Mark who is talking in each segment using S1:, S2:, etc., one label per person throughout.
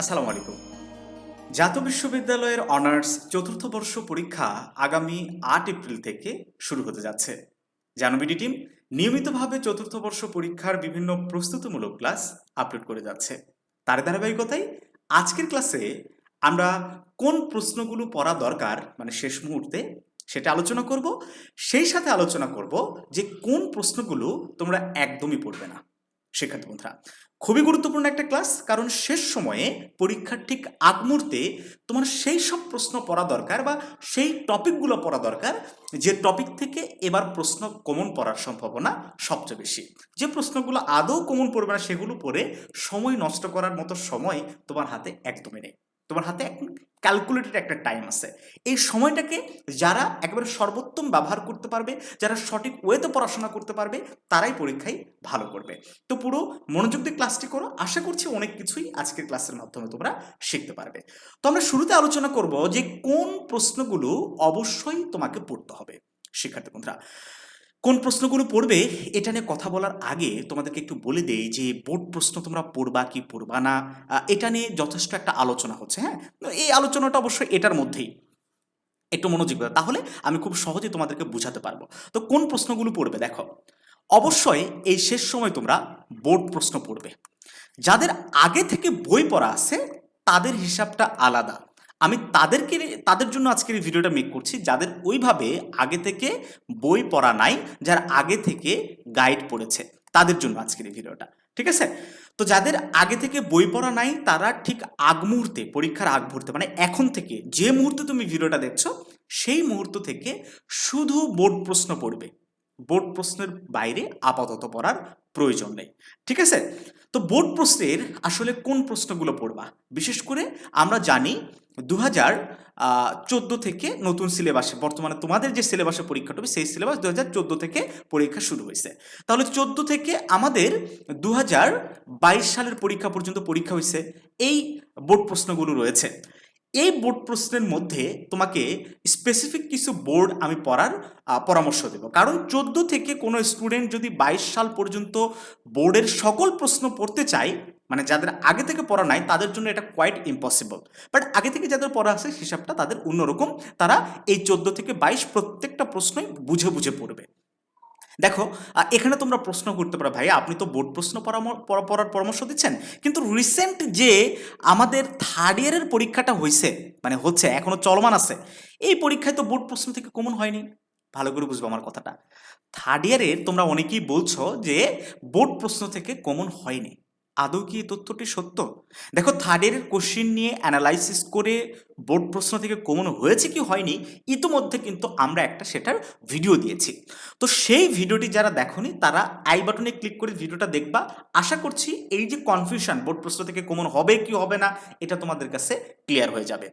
S1: আসসালামু আলাইকুম। জাতীয় বিশ্ববিদ্যালয়ের অনার্স চতুর্থ বর্ষ পরীক্ষা আগামী আট এপ্রিল থেকে শুরু হতে যাচ্ছে। জানবিডি টিম, নিয়মিতভাবে চতুর্থ বর্ষ পরীক্ষার বিভিন্ন প্রস্তুতিমূলক ক্লাস আপলোড করে যাচ্ছে। তার ধারাবাহিকতায় আজকের ক্লাসে আমরা কোন প্রশ্নগুলো পড়া দরকার মানে শেষ মুহূর্তে সেটা আলোচনা করব। সেই সাথে আলোচনা করব যে কোন প্রশ্নগুলো তোমরা একদমই পড়বে না। শিক্ষার্থী বন্ধুরা। খুবই গুরুত্বপূর্ণ একটা ক্লাস কারণ শেষ সময়ে পরীক্ষার ঠিক আগ মুহূর্তে তোমার সেই সব প্রশ্ন পড়া দরকার বা সেই টপিকগুলো পড়া দরকার, যে টপিক থেকে এবার প্রশ্ন কমন পড়ার সম্ভাবনা সবচেয়ে বেশি। যে প্রশ্নগুলো আদৌ কমন পড়বে না, সেগুলো পড়ে সময় নষ্ট করার মতো সময় তোমার হাতে একদমই নেই। তোমার হাতে ক্যালকুলেটেড একটা টাইম আছে। এই সময়টাকে যারা একেবারে সর্বোত্তম ব্যবহার করতে পারবে, যারা সঠিক ওয়েতে পড়াশোনা করতে পারবে, তারাই পরীক্ষায় ভালো করবে। তো পুরো মনোযোগ দিয়ে ক্লাসটি করো, আশা করছি অনেক কিছুই আজকের ক্লাসের মাধ্যমে তোমরা শিখতে পারবে। তো আমরা শুরুতে আলোচনা করব যে কোন প্রশ্নগুলো অবশ্যই তোমাকে পড়তে হবে। শিক্ষার্থী বন্ধুরা কোন প্রশ্নগুলো পড়বে, এটা নিয়ে কথা বলার আগে তোমাদেরকে একটু বলে দেই যে, বোর্ড প্রশ্ন তোমরা পড়বা কি পড়বা না? এটা নিয়ে যথেষ্ট একটা আলোচনা হচ্ছে হ্যাঁ? এই আলোচনাটা অবশ্যই এটার মধ্যেই। একটু মনোযোগ তাহলে আমি খুব সহজে তোমাদেরকে বোঝাতে পারব। তো কোন প্রশ্নগুলো পড়বে দেখো? অবশ্যই এই শেষ সময় তোমরা বোর্ড প্রশ্ন পড়বে। যাদের আগে থেকে বই পড়া আছে, তাদের হিসাবটা আলাদা। আমি তাদেরকে তাদের জন্য আজকের এই ভিডিওটা মেক করছি, যাদের ওইভাবে আগে থেকে বই পড়া নাই, যারা আগে থেকে গাইড পড়েছে, তাদের জন্য আজকের এই ভিডিওটা, ঠিক আছে? তো যাদের আগে থেকে বই পড়া নাই, তারা ঠিক আগ মুহূর্তে, পরীক্ষার আগ মুহূর্তে মানে এখন থেকে, যে মুহূর্তে তুমি ভিডিওটা দেখছ, সেই মুহূর্ত থেকে শুধু বোর্ড প্রশ্ন পড়বে, বোর্ড প্রশ্নের বাইরে আপাতত পড়ার প্রয়োজন নেই, ঠিক আছে? তো বোর্ড প্রশ্নের আসলে কোন প্রশ্নগুলো পড়বা? বিশেষ করে আমরা জানি দু হাজার চোদ্দ থেকে নতুন সিলেবাসে বর্তমানে তোমাদের যে সিলেবাসে পরীক্ষাটা হবে, সেই সিলেবাস দু হাজার চোদ্দ থেকে পরীক্ষা শুরু হয়েছে। তাহলে চোদ্দ থেকে আমাদের দু হাজার বাইশ সালের পরীক্ষা পর্যন্ত পরীক্ষা হয়েছে। এই বোর্ড প্রশ্নগুলো রয়েছে। এই বোর্ড প্রশ্নের মধ্যে তোমাকে স্পেসিফিক কিছু বোর্ড আমি পড়ার পরামর্শ দেব। কারণ চোদ্দ থেকে কোনো স্টুডেন্ট যদি বাইশ সাল পর্যন্ত বোর্ডের সকল প্রশ্ন পড়তে চায় মানে যাদের আগে থেকে পড়া নাই, তাদের জন্য এটা কোয়াইট ইম্পসিবল বাট আগে থেকে যাদের পড়া আছে, হিসাবটা তাদের অন্যরকম, তারা এই চোদ্দ থেকে বাইশ প্রত্যেকটা প্রশ্নই বুঝে বুঝে পড়বে। দেখো এখানে তোমরা প্রশ্ন করতে পারো ভাই আপনি তো বোর্ড প্রশ্ন পড়ার পরামর্শ দিচ্ছেন? কিন্তু রিসেন্ট যে আমাদের থার্ড ইয়ারের পরীক্ষাটা হয়েছে মানে হচ্ছে, এখনও চলমান আছে, এই পরীক্ষায় তো বোর্ড প্রশ্ন থেকে কমন হয়নি। ভালো করে বুঝব আমার কথাটা। থার্ড ইয়ারের তোমরা অনেকেই বলছো যে বোর্ড প্রশ্ন থেকে কমন হয়নি। আদৌ কি এই তথ্যটি সত্য? দেখো থার্ড ইয়ারের কোশ্চিন নিয়ে অ্যানালাইসিস করে বোর্ড প্রশ্ন থেকে কমন হয়েছে কি হয়নি, ইতিমধ্যে কিন্তু আমরা একটা সেটার ভিডিও দিয়েছি। তো সেই ভিডিওটি যারা দেখনি, তারা আই বাটনে ক্লিক করে ভিডিওটা দেখবা। আশা করছি এই যে কনফিউশন বোর্ড প্রশ্ন থেকে কমন হবে কি হবে না, এটা তোমাদের কাছে ক্লিয়ার হয়ে যাবে।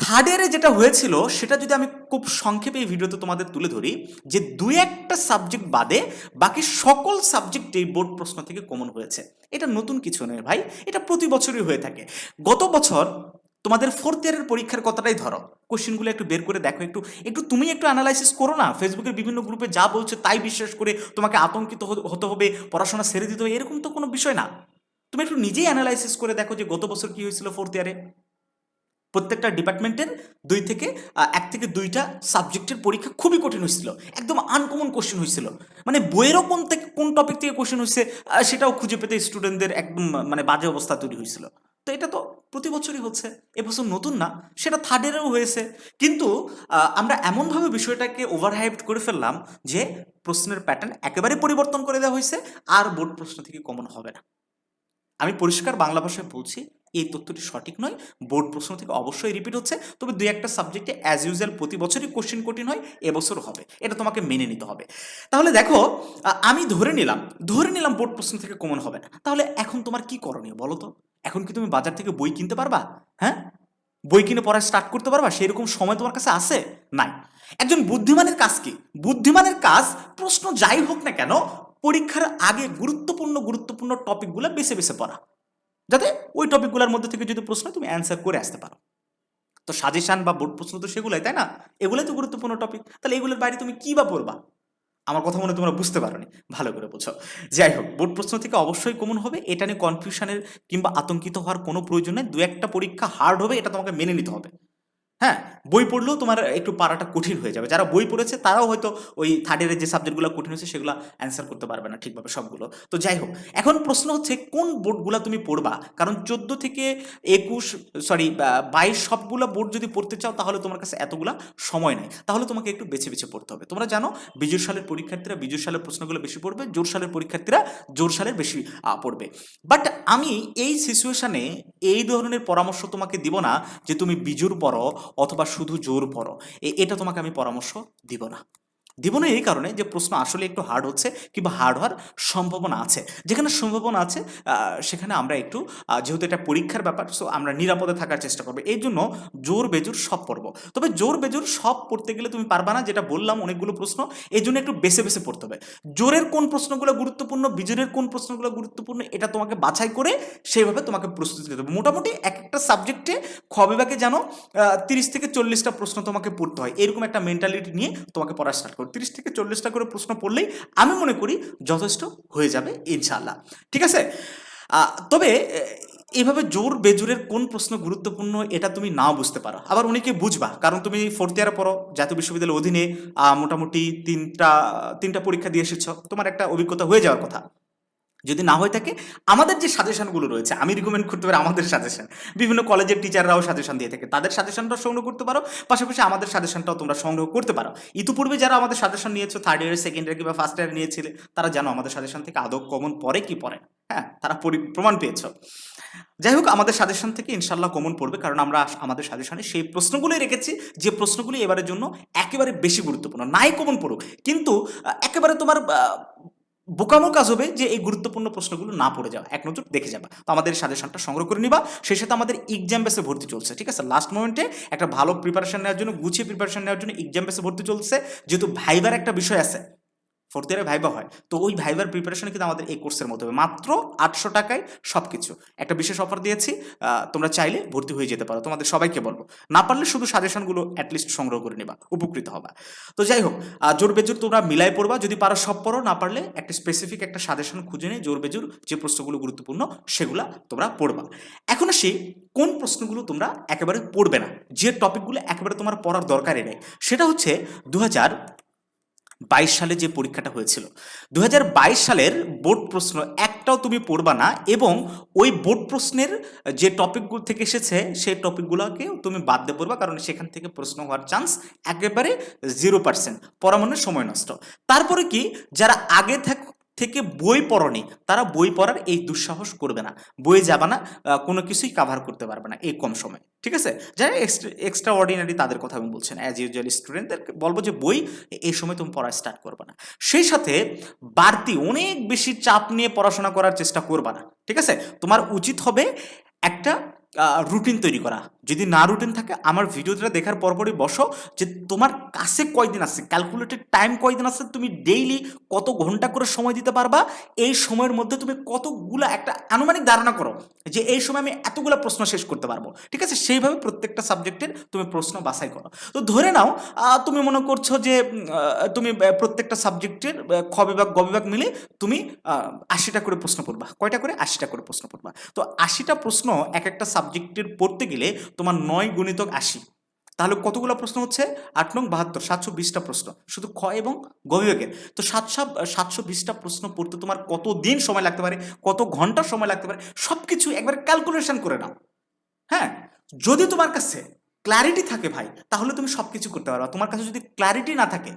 S1: থার্ড ইয়ারে যেটা হয়েছিল, সেটা যদি আমি খুব সংক্ষেপে এই ভিডিওতে তোমাদের তুলে ধরি, যে দুই একটা সাবজেক্ট বাদে বাকি সকল সাবজেক্ট এই বোর্ড প্রশ্ন থেকে কমন হয়েছে। এটা নতুন কিছু নয় ভাই, এটা প্রতি বছরই হয়ে থাকে। গত বছর তোমাদের ফোর্থ ইয়ারের পরীক্ষার কথাটাই ধরো। কোশ্চেনগুলো একটু বের করে দেখো একটু। একটু তুমি একটু অ্যানালাইসিস করো না। ফেসবুকের বিভিন্ন গ্রুপে যা বলছে তাই বিশ্বাস করে তোমাকে আতঙ্কিত হতে হবে, পড়াশোনা ছেড়ে দিতে হবে, এরকম তো কোনো বিষয় না। তুমি একটু নিজেই অ্যানালাইসিস করে দেখো যে গত বছর কি হয়েছিল ফোর্থ ইয়ারে প্রত্যেকটা ডিপার্টমেন্টের দুই থেকে এক থেকে দুইটা সাবজেক্টের পরীক্ষা খুবই কঠিন হয়েছিল। একদম আনকমন কোশ্চেন হয়েছিল। মানে বইয়েরও কোন থেকে, কোন টপিক থেকে কোশ্চেন হয়েছে সেটাও খুঁজে পেতে স্টুডেন্টদের একদম মানে বাজে অবস্থা তৈরি হয়েছিল। তো এটা তো প্রতি বছরই হচ্ছে এবছর নতুন না, সেটা থার্ড ইয়ারেও হয়েছে। কিন্তু আমরা এমনভাবে বিষয়টাকে ওভারহাইপড করে ফেললাম যে প্রশ্নের প্যাটার্ন একেবারে পরিবর্তন করে দেওয়া হয়েছে, আর বোর্ড প্রশ্ন থেকে কমন হবে না। আমি পরিষ্কার বাংলা ভাষায় বলছি এই তথ্যটি সঠিক নয়। বোর্ড প্রশ্ন থেকে অবশ্যই রিপিট হচ্ছে। তবে দুই একটা সাবজেক্টে অ্যাজ ইউজুয়াল প্রতি বছরই কোশ্চেন কঠিন হয় এবছর হবে। এটা তোমাকে মেনে নিতে হবে। তাহলে দেখো আমি ধরে নিলাম ধরে নিলাম বোর্ড প্রশ্ন থেকে কমন হবে না। তাহলে এখন তোমার কি করণীয় বলো তো? এখন কি তুমি বাজার থেকে বই কিনতে পারবা? হ্যাঁ? বই কিনে পড়া স্টার্ট করতে পারবা? সেরকম সময় তোমার কাছে আছে? নাই। একজন বুদ্ধিমানের কাজ কি? বুদ্ধিমানের কাজ প্রশ্ন যাই হোক না কেন, পরীক্ষার আগে গুরুত্বপূর্ণ গুরুত্বপূর্ণ টপিকগুলো বেছে বেছে পড়া। যাতে ওই টপিকগুলোর মধ্যে থেকে যদি প্রশ্ন তুমি অ্যান্সার করে আসতে পারো। তো সাজেশান বা বোর্ড প্রশ্ন তো সেগুলোই, তাই না? এগুলোই তো গুরুত্বপূর্ণ টপিক তাহলে এগুলোর বাইরে তুমি কী বা পড়বা আমার কথা মনে তোমরা বুঝতে পারো ভালো করে বোঝো। যাই হোক বোর্ড প্রশ্ন থেকে অবশ্যই কমন হবে। এটা নিয়ে কনফিউশনের কিংবা আতঙ্কিত হওয়ার কোনো প্রয়োজন নেই। দু একটা পরীক্ষা হার্ড হবে, এটা তোমাকে মেনে নিতে হবে। হ্যাঁ বই পড়লেও তোমার একটু পারাটা কঠিন হয়ে যাবে। যারা বই পড়েছে, তারাও হয়তো ওই থার্ড ইয়ারের যে সাবজেক্টগুলো কঠিন হয়েছে, সেগুলো অ্যান্সার করতে পারবে না ঠিকভাবে সবগুলো। তো যাই হোক, এখন প্রশ্ন হচ্ছে, কোন বোর্ডগুলো তুমি পড়বা? কারণ চোদ্দ থেকে একুশ সরি বাইশ সবগুলো বোর্ড যদি পড়তে চাও, তাহলে তোমার কাছে এতগুলা সময় নেই। তাহলে তোমাকে একটু বেছে বেছে পড়তে হবে। তোমরা জানো বিজুর সালের পরীক্ষার্থীরা বিজুর সালের প্রশ্নগুলো বেশি পড়বে জোর সালের পরীক্ষার্থীরা জোর সালের বেশি পড়বে। বাট আমি এই সিচুয়েশানে এই ধরনের পরামর্শ তোমাকে দিব না যে তুমি বিজুর পড়ো অথবা শুধু জোর পড়ো। এটা তোমাকে আমি পরামর্শ দিব না। দিব না এই কারণে যে প্রশ্ন আসলে একটু হার্ড হচ্ছে কিংবা হার্ড হওয়ার সম্ভাবনা আছে। যেখানে সম্ভাবনা আছে সেখানে আমরা একটু যেহেতু এটা পরীক্ষার ব্যাপার সো আমরা নিরাপদে থাকার চেষ্টা করব। এই জন্য জোর বেজোর সব পড়ব। তবে জোর বেজোর সব পড়তে গেলে তুমি পারবা না, যেটা বললাম অনেকগুলো প্রশ্ন, এই জন্য একটু বেছে বেছে পড়তে হবে। জোরের কোন প্রশ্নগুলো গুরুত্বপূর্ণ, বিজোরের কোন প্রশ্নগুলো গুরুত্বপূর্ণ, এটা তোমাকে বাছাই করে সেইভাবে তোমাকে প্রস্তুতি নিতে হবে। মোটামুটি এক একটা সাবজেক্টে খ জানো তিরিশ থেকে চল্লিশটা প্রশ্ন তোমাকে পড়তে হয়। এরকম একটা মেন্টালিটি নিয়ে তোমাকে পড়া স্টার্ট করো। তিরিশ থেকে চল্লিশটা করে প্রশ্ন পড়লেই আমি মনে করি যথেষ্ট হয়ে যাবে ইনশাল্লাহ ঠিক আছে? তবে এ, এইভাবে জোর বেজোরের কোন প্রশ্ন গুরুত্বপূর্ণ এটা তুমি নাও বুঝতে পারো। আবার অনেকে বুঝবা কারণ তুমি ফোর্থ ইয়ারে পড়ো জাতীয় বিশ্ববিদ্যালয়ের অধীনে মোটামুটি তিনটা তিনটা পরীক্ষা দিয়ে এসেছ তোমার একটা অভিজ্ঞতা হয়ে যাওয়ার কথা। যদি না হয়ে থাকে, আমাদের যে সাজেশনগুলো রয়েছে, আমি রিকমেন্ড করতে পারি আমাদের সাজেশন বিভিন্ন কলেজের টিচাররাও সাজেশন দিয়ে থাকে। তাদের সাজেশনটাও সংগ্রহ করতে পারো, পাশাপাশি আমাদের সাজেশনটাও তোমরা সংগ্রহ করতে পারো। ইতিপূর্বে যারা আমাদের সাজেশন নিয়েছো থার্ড ইয়ার সেকেন্ড ইয়ার কিংবা ফার্স্ট ইয়ার নিয়েছিলে, তারা জানো আমাদের সাজেশন থেকে আদৌ কমন পড়ে কি না। হ্যাঁ তারা পরি- প্রমাণ পেয়েছ। যাই হোক, আমাদের সাজেশন থেকে ইনশাল্লাহ কমন পড়বে, কারণ আমরা আমাদের সাজেশনে সেই প্রশ্নগুলোই রেখেছি, যে প্রশ্নগুলি এবারের জন্য একেবারে বেশি গুরুত্বপূর্ণ। নাই কমন পড়ুক, কিন্তু একেবারে তোমার বোকামো কাজ হবে যে এই গুরুত্বপূর্ণ প্রশ্নগুলো না পড়ে যাওয়া। এক নজর দেখে যাবা। তো আমাদের সাজেশনটা সংগ্রহ করে নিবা। সেই সাথে আমাদের এক্সাম বেসে ভর্তি চলছে, ঠিক আছে? লাস্ট মোমেন্টে একটা ভালো প্রিপারেশন নেওয়ার জন্য, গুছিয়ে প্রিপারেশন নেওয়ার জন্য এক্সাম বেসে ভর্তি চলছে। যেহেতু ভাইবার একটা বিষয় আছে ফোর্থ ইয়ারে ভাইবা হয়। তো ওই ভাইবার প্রিপারেশনে কিন্তু আমাদের এই কোর্সের মতো হবে। মাত্র আটশো টাকায় সব কিছু একটা বিশেষ অফার দিয়েছি। তোমরা চাইলে ভর্তি হয়ে যেতে পারো। তোমাদের সবাইকে বলব। না পারলে শুধু সাজেশনগুলো অ্যাটলিস্ট সংগ্রহ করে নিবা। উপকৃত হবা। তো যাই হোক জোর বেজোর তোমরা মিলাই পড়বা। যদি পারো সব পড়ো, না পারলে একটা স্পেসিফিক একটা সাজেশন খুঁজে নিয়ে জোর বেজোর যে প্রশ্নগুলো গুরুত্বপূর্ণ সেগুলো তোমরা পড়বা। এখন আসি কোন প্রশ্নগুলো তোমরা একেবারে পড়বে না। যে টপিকগুলো একেবারে তোমার পড়ার দরকারই নেই। সেটা হচ্ছে দু হাজার বাইশ সালে যে পরীক্ষাটা হয়েছিল। দু হাজার বাইশ সালের বোর্ড প্রশ্ন একটাও তুমি পড়বা না এবং ওই বোর্ড প্রশ্নের যে টপিকগুলো থেকে এসেছে, সেই টপিকগুলোকেও তুমি বাদ দিয়ে পড়বা কারণ সেখান থেকে প্রশ্ন হওয়ার চান্স একেবারে জিরো পার্সেন্ট পড়া মানে সময় নষ্ট। তারপরে কি, যারা আগে থাক- থেকে বই পড়নি, তারা বই পড়ার এই দুঃসাহস করবে না। বই যাবে না কোনো কিছুই কাভার করতে পারবে না এই কম সময়। ঠিক আছে? যারা এক্সট্রা অর্ডিনারি তাদের কথা আমি বলছেন অ্যাজ ইউজুয়াল স্টুডেন্টদের বলব যে বই এই সময় তুমি পড়া স্টার্ট করবে না। সেই সাথে বাড়তি অনেক বেশি চাপ নিয়ে পড়াশোনা করার চেষ্টা করবে না। ঠিক আছে? তোমার উচিত হবে একটা রুটিন তৈরি করা। যদি না রুটিন থাকে, আমার ভিডিওটা দেখার পরপরই বসো যে তোমার কাছে কয়দিন আছে? ক্যালকুলেটেড টাইম কয়দিন আছে? তুমি ডেইলি কত ঘণ্টা করে সময় দিতে পারবা? এই সময়ের মধ্যে তুমি কতগুলা একটা আনুমানিক ধারণা করো যে এই সময় আমি এতগুলা প্রশ্ন শেষ করতে পারব। ঠিক আছে? সেইভাবে প্রত্যেকটা সাবজেক্টের তুমি প্রশ্ন বাছাই করো। তো ধরে নাও তুমি মনে করছ যে তুমি প্রত্যেকটা সাবজেক্টের খ বিভাগ, গ বিভাগ মিলে তুমি আশিটা করে প্রশ্ন পড়বা। কয়টা করে? আশিটা করে প্রশ্ন পড়বা। তো আশিটা প্রশ্ন এক একটা সাবজেক্টের পড়তে গেলে তোমার নয় গুণিতক আশি। তাহলে কতগুলো প্রশ্ন হচ্ছে? আট নং বাহাত্তর, সাতশো বিশটা প্রশ্ন। শুধু খ এবং গ বিভাগের। তো সাতশো সাতশো বিশটা প্রশ্ন পড়তে তোমার কত দিন সময় লাগতে পারে? কত ঘণ্টা সময় লাগতে পারে? সব কিছু একবার ক্যালকুলেশন করে নাও। হ্যাঁ? যদি তোমার কাছে ক্ল্যারিটি থাকে ভাই, তাহলে তুমি সব কিছু করতে পারবে। তোমার কাছে যদি ক্ল্যারিটি না থাকে,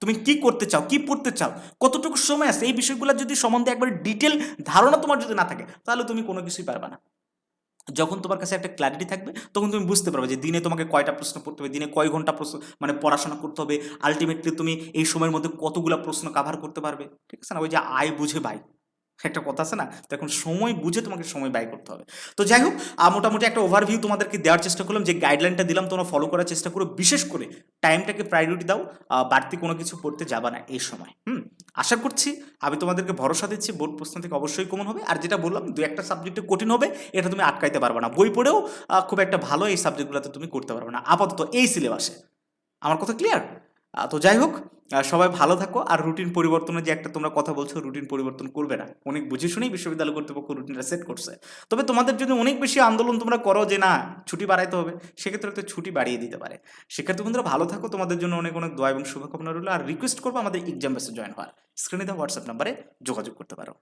S1: তুমি কি করতে চাও, কি পড়তে চাও, কতটুকু সময় আছে, এই বিষয়গুলো যদি সম্বন্ধে একবার ডিটেল ধারণা তোমার যদি না থাকে, তাহলে তুমি কোনো কিছুই পারবে না। যখন তোমার কাছে একটা ক্ল্যারিটি থাকবে, তখন তুমি বুঝতে পারবে যে দিনে তোমাকে কয়টা প্রশ্ন পড়তে হবে, দিনে কয় ঘণ্টা প্রশ্ন মানে পড়াশোনা করতে হবে আলটিমেটলি তুমি এই সময়ের মধ্যে কতগুলো প্রশ্ন কাভার করতে পারবে, ঠিক আছে না? ওই যে আয় বুঝে ভাই একটা কথা আছে না? তো এখন সময় বুঝে তোমাকে সময় ব্যয় করতে হবে। তো যাই হোক মোটামুটি একটা ওভারভিউ তোমাদেরকে দেওয়ার চেষ্টা করলাম, যে গাইডলাইনটা দিলাম, তোমরা ফলো করার চেষ্টা করো, বিশেষ করে টাইমটাকে প্রায়োরিটি দাও বাড়তি কোনো কিছু পড়তে যাবা না এই সময়, হুম? আশা করছি আমি তোমাদেরকে ভরসা দিচ্ছি, বোর্ড প্রশ্ন থেকে অবশ্যই কমন হবে। আর যেটা বললাম দু একটা সাবজেক্টে কঠিন হবে, এটা তুমি আটকাইতে পারবে না। বই পড়েও খুব একটা ভালো এই সাবজেক্টগুলোতে তুমি করতে পারবে না। আপাতত এই সিলেবাসে আমার কথা ক্লিয়ার তো যাই হোক সবাই ভালো থাকো। আর রুটিন পরিবর্তনের যে একটা তোমরা কথা বলছো রুটিন পরিবর্তন করবে না। অনেক বুঝে শুনেই বিশ্ববিদ্যালয় কর্তৃপক্ষ রুটিনটা সেট করছে। তবে তোমাদের যদি অনেক বেশি আন্দোলন তোমরা করো যে, না, ছুটি বাড়াইতে হবে। সেক্ষেত্রে একটা ছুটি বাড়িয়ে দিতে পারে। শিক্ষার্থী বন্ধুরা, ভালো থাকো। তোমাদের জন্য অনেক অনেক দোয়া এবং শুভকামনা রইল। আর রিকোয়েস্ট করব আমাদের এক্সাম বেসে জয়েন হওয়ার। স্ক্রিনে দেওয়া হোয়াটসঅ্যাপ নাম্বারে যোগাযোগ করতে পারো।